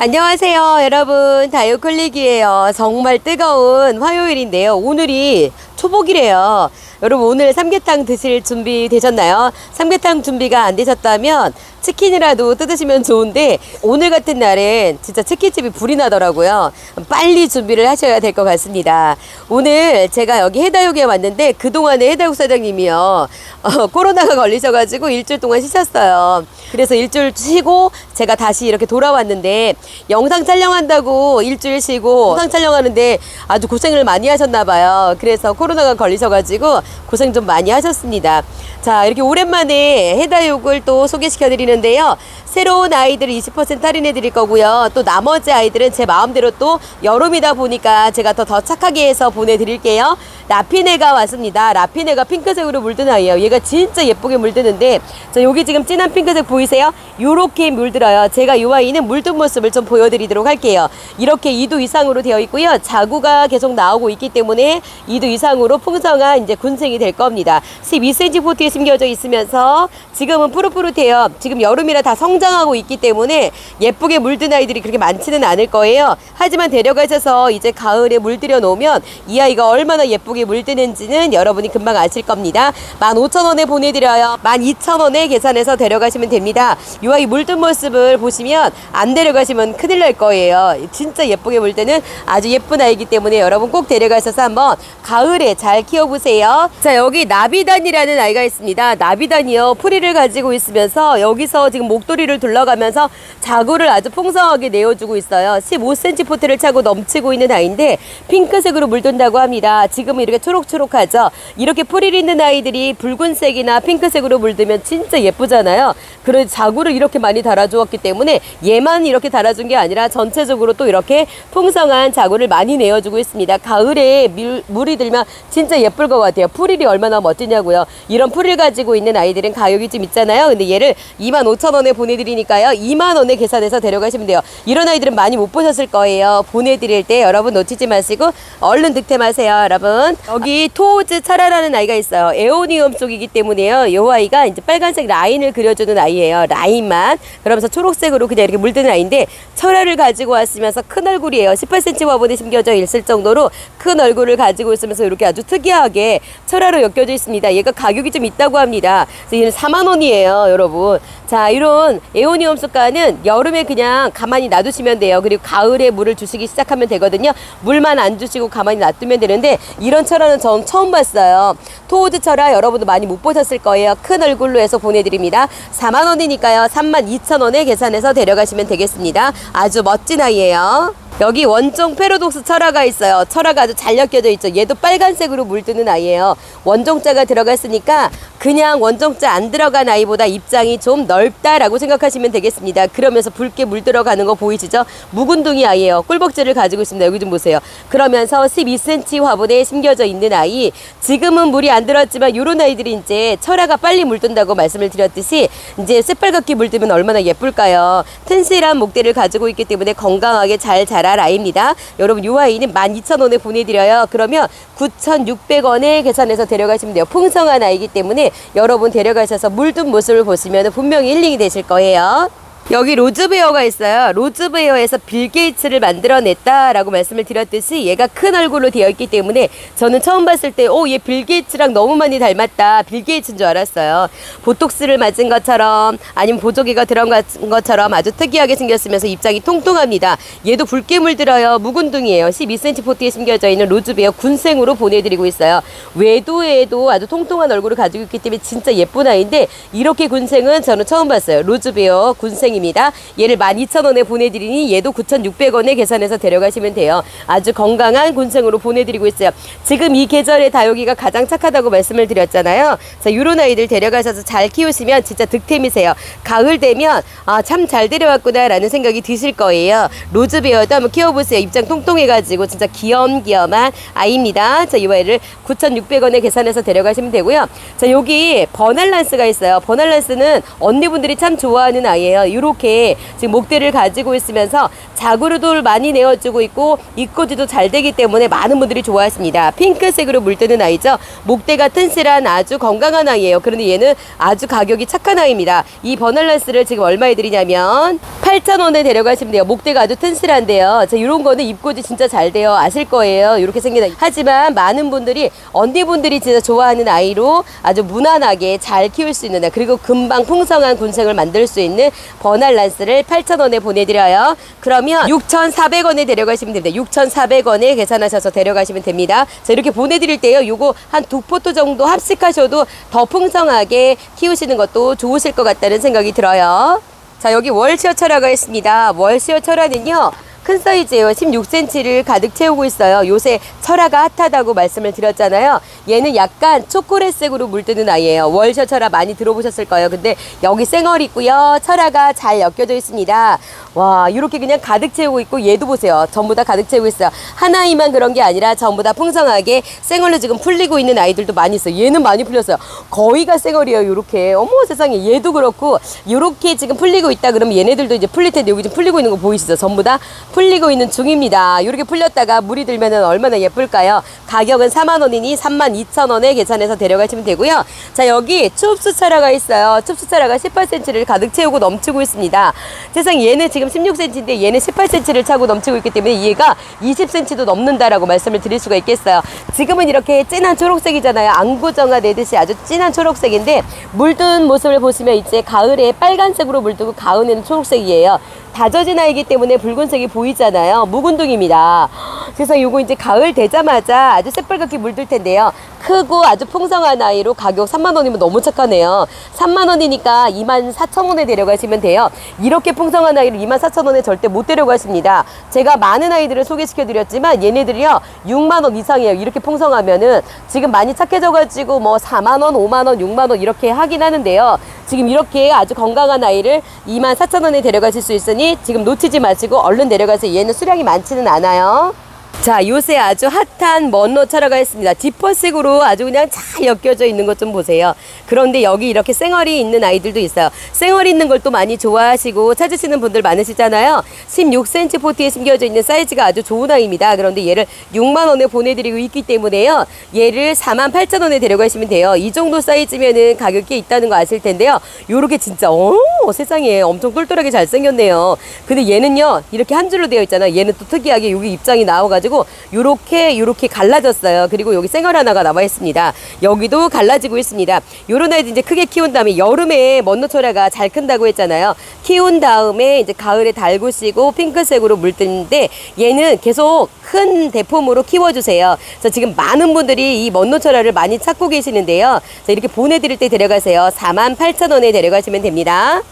안녕하세요 여러분. 다이어클릭이에요. 정말 뜨거운 화요일인데요. 오늘이 초복이래요. 여러분 오늘 삼계탕 드실 준비 되셨나요? 삼계탕 준비가 안 되셨다면 치킨이라도 뜯으시면 좋은데 오늘 같은 날엔 진짜 치킨집이 불이 나더라고요 빨리 준비를 하셔야 될 것 같습니다 오늘 제가 여기 해다육에 왔는데 그동안에 해다육 사장님이요 어, 코로나가 걸리셔가지고 일주일 동안 쉬셨어요 그래서 일주일 쉬고 제가 다시 이렇게 돌아왔는데 영상 촬영한다고 일주일 쉬고 영상 촬영하는데 아주 고생을 많이 하셨나 봐요. 그래서 코로나가 걸리셔가지고 고생 좀 많이 하셨습니다. 자 이렇게 오랜만에 해다육을 또 소개시켜 드리는 데요. 새로운 아이들 20% 할인해 드릴 거고요. 또 나머지 아이들은 제 마음대로 또 여름이다 보니까 제가 더, 더 착하게 해서 보내드릴게요. 라피네가 왔습니다. 라피네가 핑크색으로 물든 아이예요. 얘가 진짜 예쁘게 물드는데 자 여기 지금 진한 핑크색 보이세요? 요렇게 물들어요. 제가 이 아이는 물든 모습을 좀 보여드리도록 할게요. 이렇게 2도 이상으로 되어 있고요. 자구가 계속 나오고 있기 때문에 2도 이상으로 풍성한 이제 군생이 될 겁니다. 12cm 포트에 심겨져 있으면서 지금은 푸릇푸릇해요. 지금 여름이라 다 성장하고 있기 때문에 예쁘게 물든 아이들이 그렇게 많지는 않을 거예요. 하지만 데려가셔서 이제 가을에 물들여 놓으면 이 아이가 얼마나 예쁘게 물드는지는 여러분이 금방 아실 겁니다. 15,000원에 보내드려요. 12,000원에 계산해서 데려가시면 됩니다. 이 아이 물든 모습을 보시면 안 데려가시면 큰일 날 거예요. 진짜 예쁘게 물드는 아주 예쁜 아이기 때문에 여러분 꼭 데려가셔서 한번 가을에 잘 키워보세요. 자, 여기 나비단이라는 아이가 있습니다. 나비단이요. 풀이를 가지고 있으면서 여기 서 지금 목도리를 둘러가면서 자구를 아주 풍성하게 내어주고 있어요. 15cm 포트를 차고 넘치고 있는 아이인데 핑크색으로 물든다고 합니다. 지금은 이렇게 초록초록하죠. 이렇게 풀이 있는 아이들이 붉은색이나 핑크색으로 물들면 진짜 예쁘잖아요. 그런 자구를 이렇게 많이 달아주었기 때문에 얘만 이렇게 달아준 게 아니라 전체적으로 또 이렇게 풍성한 자구를 많이 내어주고 있습니다. 가을에 물, 물이 들면 진짜 예쁠 것 같아요. 풀일이 얼마나 멋지냐고요. 이런 풀을 가지고 있는 아이들은 가격이 좀 있잖아요. 근데 얘를 25,000원에 보내드리니까요. 2만원에 계산해서 데려가시면 돼요. 이런 아이들은 많이 못 보셨을 거예요. 보내드릴 때 여러분 놓치지 마시고 얼른 득템하세요, 여러분. 여기 토우즈 차라라는 아이가 있어요. 에오니움 쪽이기 때문에요. 이 아이가 이제 빨간색 라인을 그려주는 아이예요. 라인만. 그러면서 초록색으로 그냥 이렇게 물드는 아이인데 철화를 가지고 왔으면서 큰 얼굴이에요. 18cm 화분에 심겨져 있을 정도로 큰 얼굴을 가지고 있으면서 이렇게 아주 특이하게 철화로 엮여져 있습니다. 얘가 가격이 좀 있다고 합니다. 그래서 얘는 4만 원이에요, 여러분. 자, 이런 에오니움 숫가는 여름에 그냥 가만히 놔두시면 돼요. 그리고 가을에 물을 주시기 시작하면 되거든요. 물만 안 주시고 가만히 놔두면 되는데 이런 철화는 전 처음 봤어요. 토우즈 철화 여러분도 많이 못 보셨을 거예요. 큰 얼굴로 해서 보내드립니다. 4만 원이니까요. 3만 2천 원에 계산해서 데려가시면 되겠습니다. 아주 멋진 아이예요. 여기 원종 페로독스 철화가 있어요. 철화가 아주 잘 엮여져 있죠. 얘도 빨간색으로 물드는 아이예요. 원종자가 들어갔으니까 그냥 원종자 안 들어간 아이보다 입장이 좀 넓다라고 생각하시면 되겠습니다. 그러면서 붉게 물 들어가는 거 보이시죠? 묵은둥이 아이예요. 꿀벅지를 가지고 있습니다. 여기 좀 보세요. 그러면서 12cm 화분에 심겨져 있는 아이. 지금은 물이 안 들었지만 이런 아이들이 이제 철화가 빨리 물든다고 말씀을 드렸듯이 이제 새빨갛게 물들면 얼마나 예쁠까요? 튼실한 목대를 가지고 있기 때문에 건강하게 잘 자랄 아이입니다. 여러분 이 아이는 12,000원에 보내드려요. 그러면 9,600원에 계산해서 데려가시면 돼요. 풍성한 아이기 때문에 여러분 데려가셔서 물든 모습을 보시면 분명히 힐링이 되실 거예요. 여기 로즈베어가 있어요. 로즈베어에서 빌 게이츠를 만들어냈다라고 말씀을 드렸듯이 얘가 큰 얼굴로 되어 있기 때문에 저는 처음 봤을 때, 오, 얘 빌 게이츠랑 너무 많이 닮았다. 빌 게이츠인 줄 알았어요. 보톡스를 맞은 것처럼 아니면 보조개가 들어간 것처럼 아주 특이하게 생겼으면서 입장이 통통합니다. 얘도 붉게 물들어요. 묵은둥이에요. 12cm 포트에 심겨져 있는 로즈베어 군생으로 보내드리고 있어요. 외도에도 아주 통통한 얼굴을 가지고 있기 때문에 진짜 예쁜 아이인데 이렇게 군생은 저는 처음 봤어요. 로즈베어 군생 입니다. 얘를 12,000원에 보내드리니 얘도 9,600원에 계산해서 데려가시면 돼요. 아주 건강한 군생으로 보내드리고 있어요. 지금 이 계절에 다육이가 가장 착하다고 말씀을 드렸잖아요. 자, 요런 아이들 데려가셔서 잘 키우시면 진짜 득템이세요. 가을 되면 아, 참 잘 데려왔구나 라는 생각이 드실 거예요. 로즈베어도 한번 키워보세요. 입장 통통해가지고 진짜 귀염귀염한 아이입니다. 자, 이 아이를 9,600원에 계산해서 데려가시면 되고요. 자, 여기 버날란스가 있어요. 버날란스는 언니분들이 참 좋아하는 아이예요. 요 렇게 지금 목대를 가지고 있으면서 자구르도 많이 내어주고 있고 입꼬지도 잘 되기 때문에 많은 분들이 좋아하십니다. 핑크색으로 물드는 아이죠. 목대가 튼실한 아주 건강한 아이예요. 그런데 얘는 아주 가격이 착한 아이입니다. 이 버널란스를 지금 얼마에 드리냐면 8,000원에 데려가시면 돼요. 목대가 아주 튼실한데요. 자, 이런 거는 입꼬지 진짜 잘 돼요. 아실 거예요. 이렇게 생긴 아이. 하지만 많은 분들이 언니분들이 진짜 좋아하는 아이로 아주 무난하게 잘 키울 수 있는 아 그리고 금방 풍성한 군생을 만들 수 있는 버 날란스를 8,000원에 보내드려요. 그러면 6,400원에 데려가시면 됩니다. 6,400원에 계산하셔서 데려가시면 됩니다. 자, 이렇게 보내드릴 때요. 요거 한 두 포트 정도 합식하셔도 더 풍성하게 키우시는 것도 좋으실 것 같다는 생각이 들어요. 자, 여기 월시어 철화가 있습니다. 월시어 철화는요. 큰 사이즈예요. 16cm를 가득 채우고 있어요. 요새 철화가 핫하다고 말씀을 드렸잖아요. 얘는 약간 초콜릿색으로 물드는 아이예요. 월셔 철화 많이 들어보셨을 거예요. 근데 여기 쌩얼 있고요. 철화가 잘 엮여져 있습니다. 와, 이렇게 그냥 가득 채우고 있고 얘도 보세요. 전부 다 가득 채우고 있어요. 하나이만 그런 게 아니라 전부 다 풍성하게 쌩얼로 지금 풀리고 있는 아이들도 많이 있어요. 얘는 많이 풀렸어요. 거의가 쌩얼이에요. 요렇게. 어머 세상에 얘도 그렇고 요렇게 지금 풀리고 있다 그러면 얘네들도 이제 풀릴 텐데 여기 지금 풀리고 있는 거 보이시죠? 전부 다 풀리고 있는 중입니다. 이렇게 풀렸다가 물이 들면은 얼마나 예쁠까요? 가격은 4만 원이니 3만 2천 원에 계산해서 데려가시면 되고요. 자 여기 춥수차라가 있어요. 춥수차라가 18cm를 가득 채우고 넘치고 있습니다. 세상 얘는 지금 16cm인데 얘는 18cm를 차고 넘치고 있기 때문에 얘가 20cm도 넘는다라고 말씀을 드릴 수가 있겠어요. 지금은 이렇게 진한 초록색이잖아요. 안구정화 내듯이 아주 진한 초록색인데 물든 모습을 보시면 이제 가을에 빨간색으로 물들고 가을에는 초록색이에요. 다져진 아이기 때문에 붉은색이 보이 잖아요. 묵은둥입니다. 그래서 요거 이제 가을 되자마자 아주 새빨갛게 물들 텐데요. 크고 아주 풍성한 아이로 가격 3만 원이면 너무 착하네요. 3만 원이니까 2만 4천 원에 데려가시면 돼요. 이렇게 풍성한 아이를 2만 4천 원에 절대 못 데려가십니다. 제가 많은 아이들을 소개시켜 드렸지만 얘네들이요 6만 원 이상이에요. 이렇게 풍성하면은 지금 많이 착해져가지고 뭐 4만 원, 5만 원, 6만 원 이렇게 하긴 하는데요. 지금 이렇게 아주 건강한 아이를 2만 4천 원에 데려가실 수 있으니 지금 놓치지 마시고 얼른 데려가서 얘는 수량이 많지는 않아요. 자, 요새 아주 핫한 먼로 차라가 있습니다. 지퍼식으로 아주 그냥 잘 엮여져 있는 것 좀 보세요. 그런데 여기 이렇게 쌩얼이 있는 아이들도 있어요. 쌩얼 있는 걸 또 많이 좋아하시고 찾으시는 분들 많으시잖아요. 16cm 포트에 심겨져 있는 사이즈가 아주 좋은 아이입니다. 그런데 얘를 6만 원에 보내드리고 있기 때문에요. 얘를 4만 8천 원에 데려가시면 돼요. 이 정도 사이즈면은 가격이 있다는 거 아실 텐데요. 요렇게 진짜 어 세상에 엄청 똘똘하게 잘생겼네요. 근데 얘는요 이렇게 한 줄로 되어 있잖아요. 얘는 또 특이하게 여기 입장이 나와가지고 요렇게 요렇게 갈라졌어요. 그리고 여기 생얼 하나가 나와 있습니다. 여기도 갈라지고 있습니다. 요런 아이들 이제 크게 키운 다음에 여름에 먼노초라가 잘 큰다고 했잖아요. 키운 다음에 이제 가을에 달구시고 핑크색으로 물드는데 얘는 계속 큰 대품으로 키워주세요. 그래서 지금 많은 분들이 이 먼노초라를 많이 찾고 계시는데요. 자, 이렇게 보내드릴 때 데려가세요. 4만 8천 원에 데려가시면 됩니다.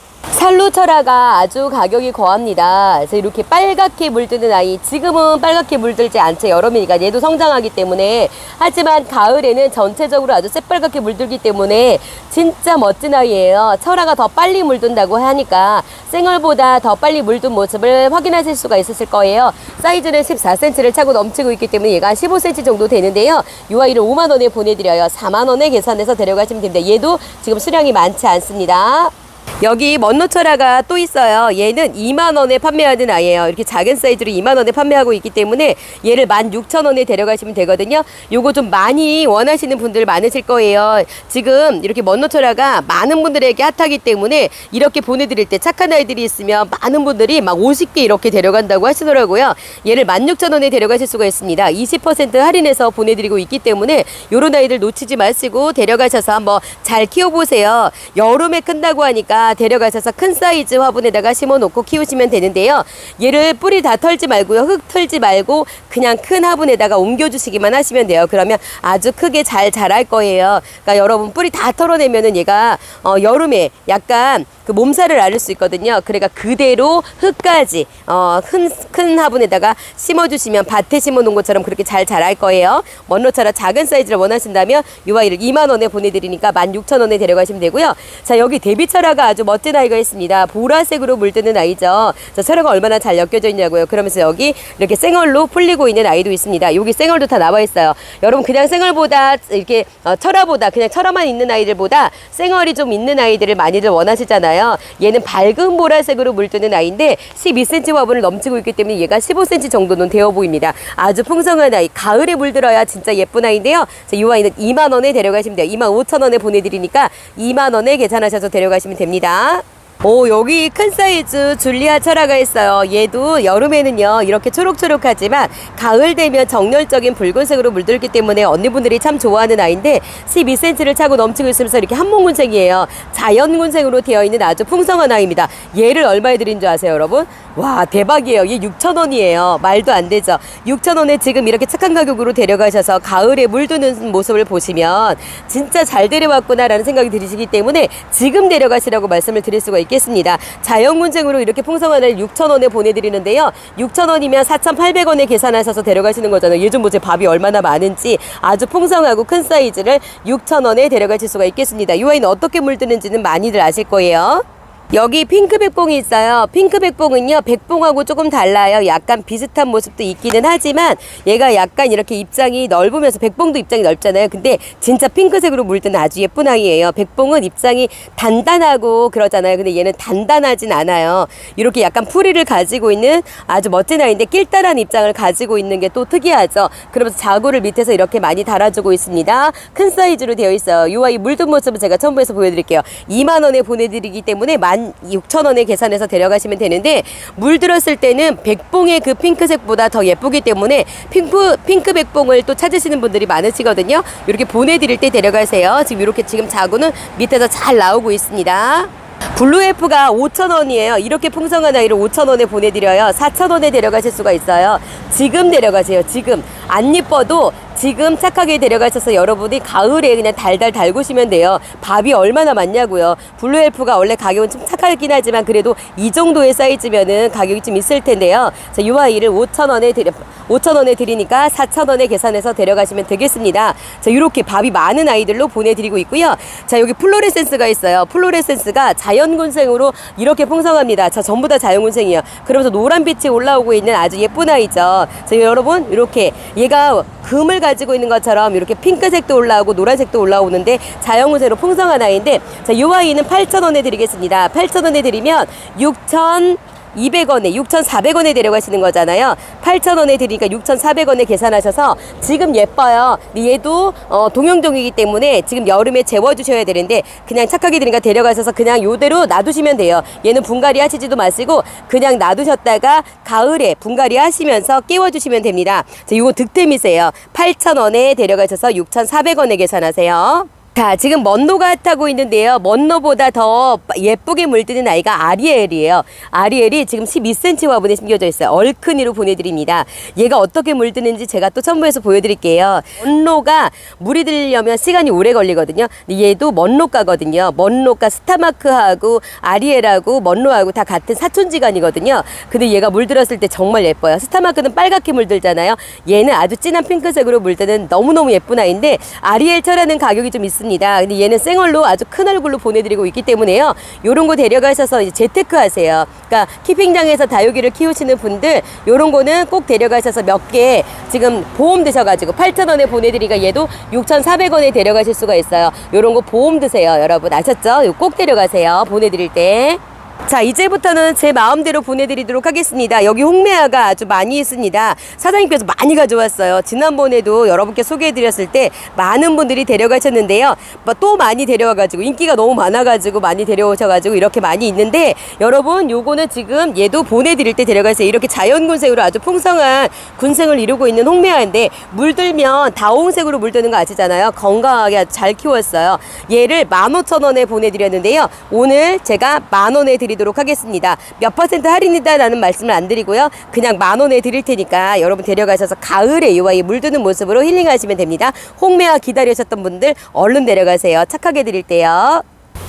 살루철화가 아주 가격이 거합니다. 그래서 이렇게 빨갛게 물드는 아이, 지금은 빨갛게 물들지 않죠. 여름이니까 얘도 성장하기 때문에. 하지만 가을에는 전체적으로 아주 새빨갛게 물들기 때문에 진짜 멋진 아이예요. 철화가 더 빨리 물든다고 하니까 생얼보다 더 빨리 물든 모습을 확인하실 수가 있으실 거예요. 사이즈는 14cm를 차고 넘치고 있기 때문에 얘가 한 15cm 정도 되는데요. 이 아이를 5만 원에 보내드려요. 4만 원에 계산해서 데려가시면 됩니다. 얘도 지금 수량이 많지 않습니다. 여기 먼노철화가 또 있어요. 얘는 2만 원에 판매하는 아이예요. 이렇게 작은 사이즈로 2만 원에 판매하고 있기 때문에 얘를 16,000원에 데려가시면 되거든요. 요거 좀 많이 원하시는 분들 많으실 거예요. 지금 이렇게 먼노철화가 많은 분들에게 핫하기 때문에 이렇게 보내드릴 때 착한 아이들이 있으면 많은 분들이 막 50개 이렇게 데려간다고 하시더라고요. 얘를 16,000원에 데려가실 수가 있습니다. 20% 할인해서 보내드리고 있기 때문에 요런 아이들 놓치지 마시고 데려가셔서 한번 잘 키워보세요. 여름에 큰다고 하니까 데려가셔서 큰 사이즈 화분에다가 심어놓고 키우시면 되는데요. 얘를 뿌리 다 털지 말고요. 흙 털지 말고 그냥 큰 화분에다가 옮겨주시기만 하시면 돼요. 그러면 아주 크게 잘 자랄 거예요. 그러니까 여러분 뿌리 다 털어내면은 얘가 어, 여름에 약간 그 몸살을 앓을 수 있거든요. 그러니까 그대로 흙까지 어, 큰, 큰 화분에다가 심어주시면 밭에 심어놓은 것처럼 그렇게 잘 자랄 거예요. 먼로처럼 작은 사이즈를 원하신다면 이 아이를 2만 원에 보내드리니까 16,000원에 데려가시면 되고요. 자 여기 데뷔철화가 아주 멋진 아이가 있습니다. 보라색으로 물드는 아이죠. 자 철화가 얼마나 잘 엮여져 있냐고요. 그러면서 여기 이렇게 생얼로 풀리고 있는 아이도 있습니다. 여기 생얼도 다 나와 있어요. 여러분 그냥 생얼보다 이렇게 어, 철화보다 그냥 철화만 있는 아이들보다 생얼이 좀 있는 아이들을 많이들 원하시잖아요. 있잖아요. 얘는 밝은 보라색으로 물드는 아이인데 12cm 화분을 넘치고 있기 때문에 얘가 15cm 정도는 되어 보입니다. 아주 풍성한 아이. 가을에 물들어야 진짜 예쁜 아이인데요. 자, 이 아이는 2만 원에 데려가시면 돼요. 2만 5천 원에 보내드리니까 2만 원에 계산하셔서 데려가시면 됩니다. 오 여기 큰 사이즈 줄리아 철화가 있어요. 얘도 여름에는요 이렇게 초록초록하지만 가을 되면 정열적인 붉은색으로 물들기 때문에 언니분들이 참 좋아하는 아이인데 12cm를 차고 넘치고 있으면서 이렇게 한몽군색이에요. 자연군색으로 되어 있는 아주 풍성한 아이입니다. 얘를 얼마에 드린 줄 아세요 여러분 와 대박이에요. 얘 6,000원이에요. 말도 안 되죠. 6,000원에 지금 이렇게 착한 가격으로 데려가셔서 가을에 물드는 모습을 보시면 진짜 잘 데려왔구나라는 생각이 들으시기 때문에 지금 데려가시라고 말씀을 드릴 수가 있겠습니다. 자연군생으로 이렇게 풍성한 을 6,000원에 보내드리는데요. 6,000원이면 4,800원에 계산하셔서 데려가시는 거잖아요. 요즘 보세요. 밥이 얼마나 많은지 아주 풍성하고 큰 사이즈를 6,000원에 데려가실 수가 있겠습니다. 이 아이는 어떻게 물드는지는 많이들 아실 거예요 여기 핑크 백봉이 있어요. 핑크 백봉은요, 백봉하고 조금 달라요. 약간 비슷한 모습도 있기는 하지만 얘가 약간 이렇게 입장이 넓으면서 백봉도 입장이 넓잖아요. 근데 진짜 핑크색으로 물든 아주 예쁜 아이예요. 백봉은 입장이 단단하고 그러잖아요. 근데 얘는 단단하진 않아요. 이렇게 약간 풀이를 가지고 있는 아주 멋진 아이인데 낄단한 입장을 가지고 있는 게 또 특이하죠. 그러면서 자구를 밑에서 이렇게 많이 달아주고 있습니다. 큰 사이즈로 되어 있어요. 이 아이 물든 모습은 제가 첨부해서 보여드릴게요. 2만 원에 보내드리기 때문에 16,000원에 계산해서 데려가시면 되는데 물 들었을 때는 백봉의 그 핑크색보다 더 예쁘기 때문에 핑크 핑크 백봉을 또 찾으시는 분들이 많으시거든요. 이렇게 보내드릴 때 데려가세요. 지금 이렇게 지금 자구는 밑에서 잘 나오고 있습니다. 블루에프가 5,000원이에요. 이렇게 풍성한 아이를 5,000원에 보내드려요. 4,000원에 데려가실 수가 있어요. 지금 데려가세요. 지금. 안 예뻐도 지금 착하게 데려가셔서 여러분이 가을에 그냥 달달 달구시면 돼요. 밥이 얼마나 많냐고요. 블루엘프가 원래 가격은 좀 착하긴 하지만 그래도 이 정도의 사이즈면은 가격이 좀 있을 텐데요. 자, 이 아이를 5,000원에 드려 5,000원에 드리니까 4,000원에 계산해서 데려가시면 되겠습니다. 자, 이렇게 밥이 많은 아이들로 보내드리고 있고요. 자, 여기 플로레센스가 있어요. 플로레센스가 자연군생으로 이렇게 풍성합니다. 자, 전부 다 자연군생이에요. 그러면서 노란빛이 올라오고 있는 아주 예쁜 아이죠. 자, 여러분, 이렇게 얘가 금을 가지고 있는 것처럼 이렇게 핑크색도 올라오고 노란색도 올라오는데 자연군생으로 풍성한 아이인데 자, 이 아이는 8,000원에 드리겠습니다. 8,000원에 드리면 6,000 200원에 6,400원에 데려가시는 거잖아요. 8,000원에 드리니까 6,400원에 계산하셔서 지금 예뻐요. 얘도 어, 동영종이기 때문에 지금 여름에 재워주셔야 되는데 그냥 착하게 드리니까 데려가셔서 그냥 요대로 놔두시면 돼요. 얘는 분갈이 하시지도 마시고 그냥 놔두셨다가 가을에 분갈이 하시면서 깨워주시면 됩니다. 자, 요거 득템이세요. 8,000원에 데려가셔서 6,400원에 계산하세요. 자, 지금 먼노가 타고 있는데요. 먼노보다 더 예쁘게 물드는 아이가 아리엘이에요. 아리엘이 지금 12cm 화분에 심겨져 있어요. 얼큰이로 보내드립니다. 얘가 어떻게 물드는지 제가 또 첨부해서 보여드릴게요. 먼노가 물이 들려면 시간이 오래 걸리거든요. 얘도 먼노가거든요. 먼노가 스타마크하고 아리엘하고 먼노하고 다 같은 사촌지간이거든요. 근데 얘가 물들었을 때 정말 예뻐요. 스타마크는 빨갛게 물들잖아요. 얘는 아주 진한 핑크색으로 물드는 너무너무 예쁜 아이인데 아리엘처라는 가격이 좀 있습니다. 근데 얘는 생얼로 아주 큰 얼굴로 보내드리고 있기 때문에요. 요런 거 데려가셔서 이제 재테크 하세요. 그러니까 키핑장에서 다육이를 키우시는 분들 요런 거는 꼭 데려가셔서 몇 개 지금 보험 드셔가지고 8,000원에 보내드리니까 얘도 6,400원에 데려가실 수가 있어요. 요런 거 보험 드세요. 여러분 아셨죠? 요꼭 데려가세요. 보내드릴 때. 자, 이제부터는 제 마음대로 보내드리도록 하겠습니다. 여기 홍매화가 아주 많이 있습니다. 사장님께서 많이 가져왔어요. 지난번에도 여러분께 소개해드렸을 때 많은 분들이 데려가셨는데요. 뭐또 많이 데려와가지고 인기가 너무 많아가지고 많이 데려오셔가지고 이렇게 많이 있는데 여러분 요거는 지금 얘도 보내드릴 때 데려가세요. 이렇게 자연군생으로 아주 풍성한 군생을 이루고 있는 홍매화인데 물들면 다홍색으로 물드는 거 아시잖아요. 건강하게 잘 키웠어요. 얘를 15,000원에 보내드렸는데요. 오늘 제가 만원에 드리도록 하겠습니다. 몇 퍼센트 할인이다라는 말씀을 안 드리고요. 그냥 만 원에 드릴 테니까 여러분 데려가셔서 가을에 이 아이 물드는 모습으로 힐링하시면 됩니다. 홍매화 기다리셨던 분들 얼른 데려가세요. 착하게 드릴게요.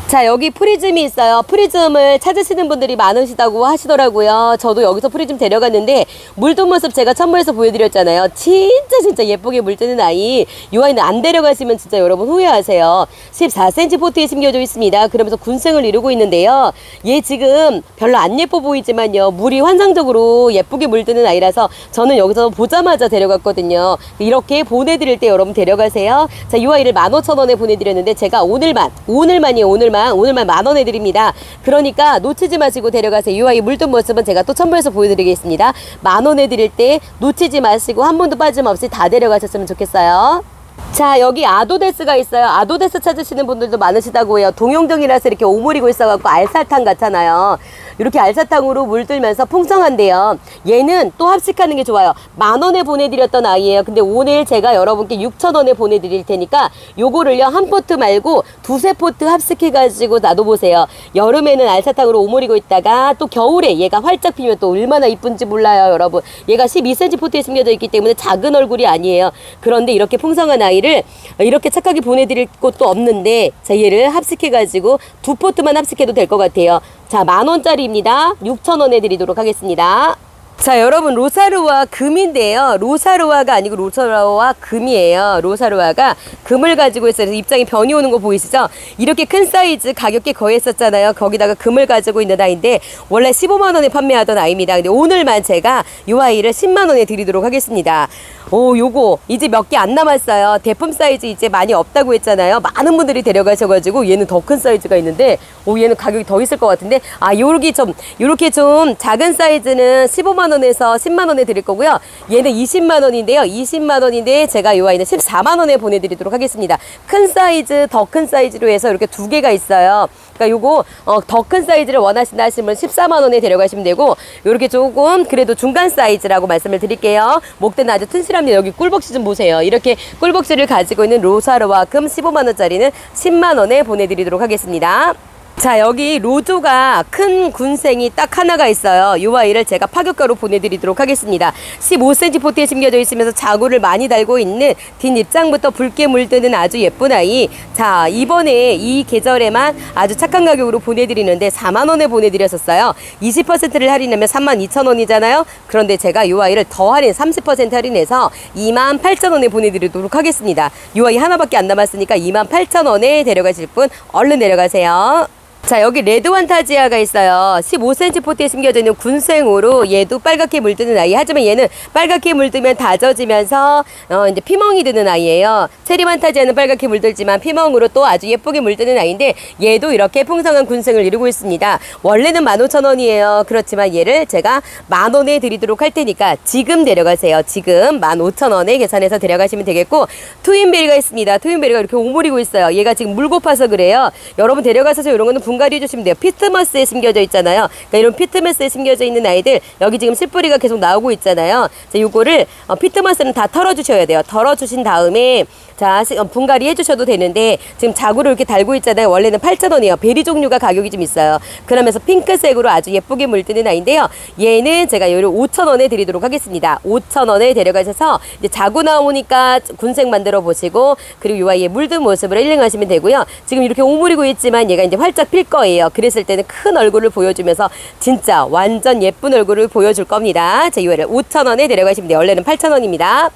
자 여기 프리즘이 있어요. 프리즘을 찾으시는 분들이 많으시다고 하시더라고요. 저도 여기서 프리즘 데려갔는데 물든 모습 제가 첨부해서 보여드렸잖아요. 진짜 진짜 예쁘게 물드는 아이 이 아이는 안 데려가시면 진짜 여러분 후회하세요. 14cm 포트에 심겨져 있습니다. 그러면서 군생을 이루고 있는데요. 얘 지금 별로 안 예뻐 보이지만요. 물이 환상적으로 예쁘게 물드는 아이라서 저는 여기서 보자마자 데려갔거든요. 이렇게 보내드릴 때 여러분 데려가세요. 자이 아이를 15,000원에 보내드렸는데 제가 오늘만 오늘만이 오늘만 오늘만 오늘만 만 원에 드립니다. 그러니까 놓치지 마시고 데려가세요. 이 아이 물든 모습은 제가 또 첨부해서 보여드리겠습니다. 만 원에 드릴 때 놓치지 마시고 한 번도 빠짐없이 다 데려가셨으면 좋겠어요. 자 여기 아도데스가 있어요. 아도데스 찾으시는 분들도 많으시다고 해요. 동용등이라서 이렇게 오므리고 있어갖고 알사탕 같잖아요. 이렇게 알사탕으로 물들면서 풍성한데요. 얘는 또 합식하는 게 좋아요. 만 원에 보내드렸던 아이예요. 근데 오늘 제가 여러분께 6천 원에 보내드릴 테니까 요거를요 한 포트 말고 두세 포트 합식해가지고 놔둬보세요. 여름에는 알사탕으로 오므리고 있다가 또 겨울에 얘가 활짝 피면 또 얼마나 이쁜지 몰라요 여러분. 얘가 12cm 포트에 숨겨져 있기 때문에 작은 얼굴이 아니에요. 그런데 이렇게 풍성한 아이 를 이렇게 착하게 보내드릴 곳도 없는데 자 얘를 합식해가지고 두 포트만 합식해도 될 것 같아요. 자 만원짜리입니다. 6천원에 드리도록 하겠습니다 자 여러분 로사루아 금인데요. 로사루아가 아니고 로사루아 금이에요. 로사루아가 금을 가지고 있어요. 그래서 입장이 변이 오는 거 보이시죠? 이렇게 큰 사이즈 가격 꽤 거했었잖아요. 거기다가 금을 가지고 있는 아이인데 원래 15만원에 판매하던 아이입니다. 근데 오늘만 제가 이 아이를 10만원에 드리도록 하겠습니다. 오 요거 이제 몇 개 안 남았어요. 대품 사이즈 이제 많이 없다고 했잖아요. 많은 분들이 데려가셔가지고 얘는 더 큰 사이즈가 있는데 오 얘는 가격이 더 있을 것 같은데 아 요렇게 좀 요렇게 좀 작은 사이즈는 15만 원 에서 10만 원에 드릴 거고요 얘는 20만 원인데요 20만 원인데 제가 이 아이는 14만 원에 보내드리도록 하겠습니다 큰 사이즈 더 큰 사이즈로 해서 이렇게 두 개가 있어요 그러니까 요거 어, 더 큰 사이즈를 원하신다 하시면 14만 원에 데려가시면 되고 요렇게 조금 그래도 중간 사이즈라고 말씀을 드릴게요. 목대는 아주 튼실합니다. 여기 꿀벅지 좀 보세요. 이렇게 꿀벅지를 가지고 있는 로사르와 금 15만 원짜리는 10만 원에 보내드리도록 하겠습니다. 자 여기 로조가 큰 군생이 딱 하나가 있어요. 이 아이를 제가 파격가로 보내드리도록 하겠습니다. 15cm 포트에 심겨져 있으면서 자구를 많이 달고 있는 뒷입장부터 붉게 물드는 아주 예쁜 아이. 자 이번에 이 계절에만 아주 착한 가격으로 보내드리는데 4만원에 보내드렸었어요. 20%를 할인하면 32,000원이잖아요. 그런데 제가 이 아이를 더 할인 30% 할인해서 28,000원에 보내드리도록 하겠습니다. 이 아이 하나밖에 안 남았으니까 28,000원에 데려가실 분 얼른 내려가세요 자 여기 레드 완타지아가 있어요. 15cm 포트에 심겨져 있는 군생으로 얘도 빨갛게 물드는 아이 하지만 얘는 빨갛게 물들면 다져지면서 어 이제 피멍이 드는 아이예요. 체리 완타지아는 빨갛게 물들지만 피멍으로 또 아주 예쁘게 물드는 아이인데 얘도 이렇게 풍성한 군생을 이루고 있습니다. 원래는 15,000원이에요. 그렇지만 얘를 제가 만 원에 드리도록 할 테니까 지금 데려가세요. 지금 15,000원에 계산해서 데려가시면 되겠고 트윈베리가 있습니다. 트윈베리가 이렇게 오므리고 있어요. 얘가 지금 물 고파서 그래요. 여러분 데려가셔서 이런 거는 분갈이 해주시면 돼요. 피트머스에 심겨져 있잖아요. 그러니까 이런 피트머스에 심겨져 있는 아이들 여기 지금 씨뿌리가 계속 나오고 있잖아요. 자, 요거를 어, 피트머스는 다 털어주셔야 돼요. 털어주신 다음에 자 시- 어, 분갈이 해주셔도 되는데 지금 자구를 이렇게 달고 있잖아요. 원래는 8,000원이에요. 베리 종류가 가격이 좀 있어요. 그러면서 핑크색으로 아주 예쁘게 물드는 아이인데요. 얘는 제가 요를 5,000원에 드리도록 하겠습니다. 5,000원에 데려가셔서 이제 자구 나오니까 군색 만들어 보시고 그리고 요 아이의 물든 모습을 힐링하시면 되고요. 지금 이렇게 오므리고 있지만 얘가 이제 활짝 필 거예요. 그랬을 때는 큰 얼굴을 보여주면서 진짜 완전 예쁜 얼굴을 보여줄 겁니다. 자, 이 아이를 5,000원에 데려가시면 돼요. 원래는 8,000원입니다.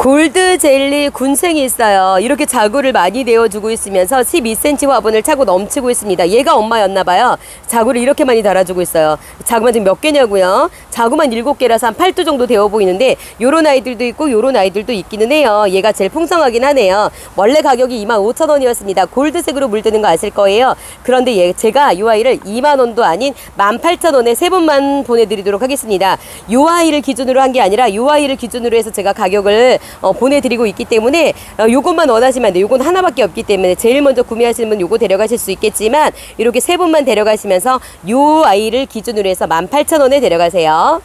골드 젤리 군생이 있어요. 이렇게 자구를 많이 내어주고 있으면서 12cm 화분을 차고 넘치고 있습니다. 얘가 엄마였나봐요. 자구를 이렇게 많이 달아주고 있어요. 자구만 지금 몇 개냐고요? 자구만 7개라서 한 8두 정도 되어 보이는데 요런 아이들도 있고 요런 아이들도 있기는 해요. 얘가 제일 풍성하긴 하네요. 원래 가격이 25,000원이었습니다. 골드색으로 물드는 거 아실 거예요. 그런데 얘 제가 이 아이를 2만원도 아닌 18,000원에 세 분만 보내드리도록 하겠습니다. 요 아이를 기준으로 한 게 아니라 요 아이를 기준으로 해서 제가 가격을 어, 보내드리고 있기 때문에 어, 요것만 원하시면 안 돼요. 요건 하나밖에 없기 때문에 제일 먼저 구매하시는 분 요거 데려가실 수 있겠지만 이렇게 세 분만 데려가시면서 요 아이를 기준으로 해서 18,000원에 데려가세요.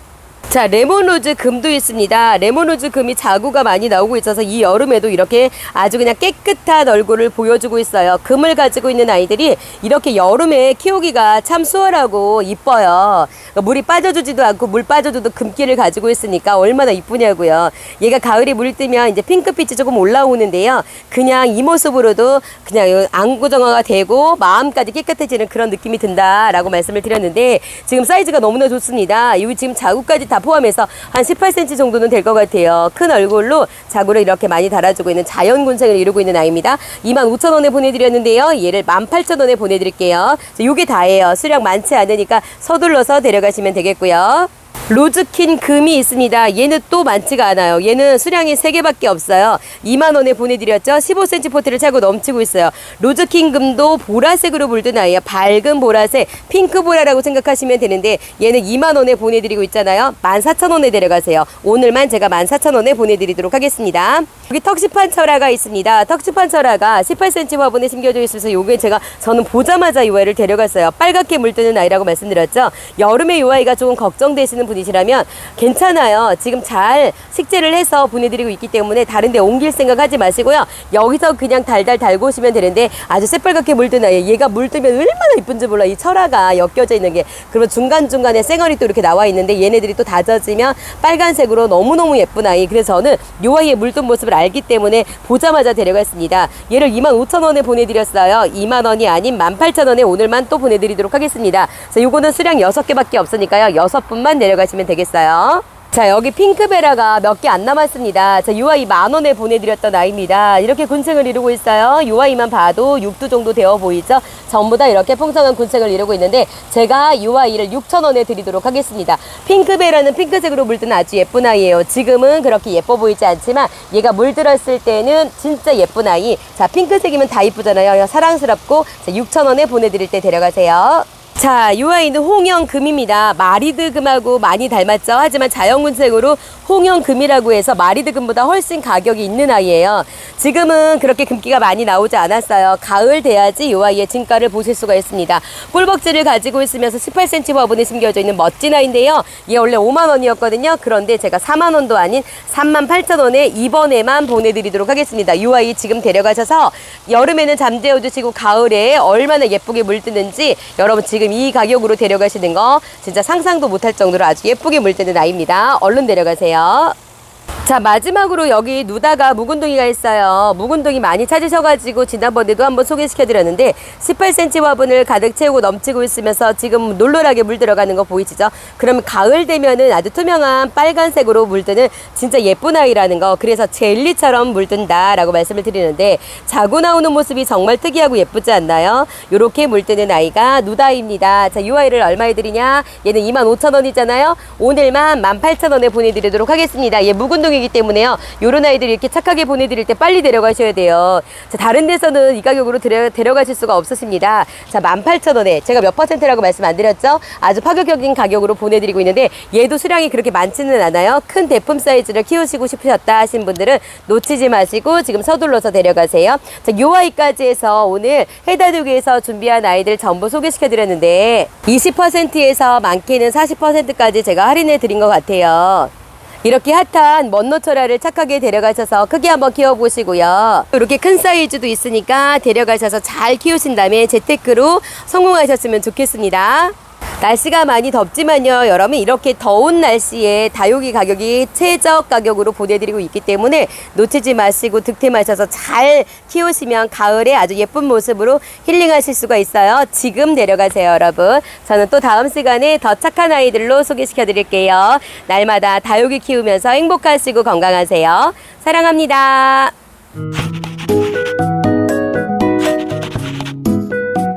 자, 레몬로즈 금도 있습니다. 레몬로즈 금이 자구가 많이 나오고 있어서 이 여름에도 이렇게 아주 그냥 깨끗한 얼굴을 보여주고 있어요. 금을 가지고 있는 아이들이 이렇게 여름에 키우기가 참 수월하고 이뻐요. 그러니까 물이 빠져주지도 않고 물 빠져줘도 금기를 가지고 있으니까 얼마나 이쁘냐고요. 얘가 가을에 물 뜨면 이제 핑크빛이 조금 올라오는데요. 그냥 이 모습으로도 그냥 안구정화가 되고 마음까지 깨끗해지는 그런 느낌이 든다라고 말씀을 드렸는데 지금 사이즈가 너무나 좋습니다. 여기 지금 자구까지 다 포함해서 한 18cm 정도는 될 것 같아요. 큰 얼굴로 자구를 이렇게 많이 달아주고 있는 자연 군생을 이루고 있는 아이입니다. 25,000원에 보내드렸는데요. 얘를 18,000원에 보내드릴게요. 자, 요게 다예요. 수량 많지 않으니까 서둘러서 데려가시면 되겠고요. 로즈킨 금이 있습니다. 얘는 또 많지가 않아요. 얘는 수량이 3개밖에 없어요. 2만원에 보내드렸죠. 15cm 포트를 차고 넘치고 있어요. 로즈킨 금도 보라색으로 물든 아이야. 밝은 보라색, 핑크 보라라고 생각하시면 되는데 얘는 2만원에 보내드리고 있잖아요. 14,000원에 데려가세요. 오늘만 제가 14,000원에 보내드리도록 하겠습니다. 여기 턱시판 철화가 있습니다. 턱시판 철화가 18cm 화분에 심겨져 있어서 요게 제가 저는 보자마자 이 아이를 데려갔어요. 빨갛게 물드는 아이라고 말씀드렸죠. 여름에 이 아이가 조금 걱정되시는 분 이시라면 괜찮아요. 지금 잘 식재를 해서 보내드리고 있기 때문에 다른 데 옮길 생각 하지 마시고요. 여기서 그냥 달달 달고 오시면 되는데 아주 새빨갛게 물든 아이 얘가 물들면 얼마나 이쁜지 몰라 이 철화가 엮여져 있는 게 그리고 중간중간에 쌩얼이 또 이렇게 나와 있는데 얘네들이 또 다져지면 빨간색으로 너무너무 예쁜 아이 그래서 저는 요 아이의 물든 모습을 알기 때문에 보자마자 데려갔습니다. 얘를 25,000원에 보내드렸어요. 2만원이 아닌 18,000원에 오늘만 또 보내드리도록 하겠습니다. 자, 요거는 수량 6개밖에 없으니까요. 6분만 내려가 시면 되겠어요. 자, 여기 핑크베라가 몇 개 안 남았습니다. 자, 요 아이 만 원에 보내드렸던 아이입니다. 이렇게 군생을 이루고 있어요. 요 아이만 봐도 6두 정도 되어 보이죠? 전부 다 이렇게 풍성한 군생을 이루고 있는데, 제가 요 아이를 6,000원에 드리도록 하겠습니다. 핑크베라는 핑크색으로 물든 아주 예쁜 아이예요. 지금은 그렇게 예뻐 보이지 않지만, 얘가 물들었을 때는 진짜 예쁜 아이. 자, 핑크색이면 다 이쁘잖아요. 사랑스럽고, 자, 6,000원에 보내드릴 때 데려가세요. 자, 이 아이는 홍영금입니다. 마리드금하고 많이 닮았죠? 하지만 자연군색으로 홍영금이라고 해서 마리드금보다 훨씬 가격이 있는 아이예요. 지금은 그렇게 금기가 많이 나오지 않았어요. 가을 돼야지 이 아이의 진가를 보실 수가 있습니다. 꿀벅지를 가지고 있으면서 18cm 화분에 심겨져 있는 멋진 아이인데요. 얘 원래 5만 원이었거든요. 그런데 제가 4만 원도 아닌 3만 8천 원에 이번에만 보내드리도록 하겠습니다. 이 아이 지금 데려가셔서 여름에는 잠재워 주시고 가을에 얼마나 예쁘게 물드는지 여러분 지금 이 가격으로 데려가시는 거 진짜 상상도 못할 정도로 아주 예쁘게 물드는 아이입니다. 얼른 데려가세요. 자 마지막으로 여기 누다가 묵은둥이가 있어요. 묵은둥이 많이 찾으셔가지고 지난번에도 한번 소개시켜드렸는데 18cm 화분을 가득 채우고 넘치고 있으면서 지금 놀놀하게 물 들어가는 거 보이시죠? 그러면 가을 되면은 아주 투명한 빨간색으로 물드는 진짜 예쁜 아이라는 거 그래서 젤리처럼 물든다 라고 말씀을 드리는데 자고 나오는 모습이 정말 특이하고 예쁘지 않나요? 요렇게 물드는 아이가 누다입니다. 자이 아이를 얼마에 드리냐? 얘는 25,000원이잖아요. 오늘만 18,000원에 보내드리도록 하겠습니다. 얘 묵은 둥이 이기 때문에요. 요런 아이들 이렇게 착하게 보내드릴 때 빨리 데려가셔야 돼요. 자, 다른 데서는 이 가격으로 데려, 데려가실 수가 없으십니다. 자, 18,000원에 제가 몇 퍼센트라고 말씀 안 드렸죠? 아주 파격적인 가격으로 보내드리고 있는데 얘도 수량이 그렇게 많지는 않아요. 큰 대품 사이즈를 키우시고 싶으셨다 하신 분들은 놓치지 마시고 지금 서둘러서 데려가세요. 자, 요 아이까지 해서 오늘 해다두기에서 준비한 아이들 전부 소개시켜드렸는데 20%에서 많게는 40%까지 제가 할인해 드린 것 같아요. 이렇게 핫한 먼노철화를 착하게 데려가셔서 크게 한번 키워보시고요. 이렇게 큰 사이즈도 있으니까 데려가셔서 잘 키우신 다음에 재테크로 성공하셨으면 좋겠습니다. 날씨가 많이 덥지만요, 여러분 이렇게 더운 날씨에 다육이 가격이 최저 가격으로 보내드리고 있기 때문에 놓치지 마시고 득템하셔서 잘 키우시면 가을에 아주 예쁜 모습으로 힐링하실 수가 있어요. 지금 내려가세요, 여러분. 저는 또 다음 시간에 더 착한 아이들로 소개시켜 드릴게요. 날마다 다육이 키우면서 행복하시고 건강하세요. 사랑합니다.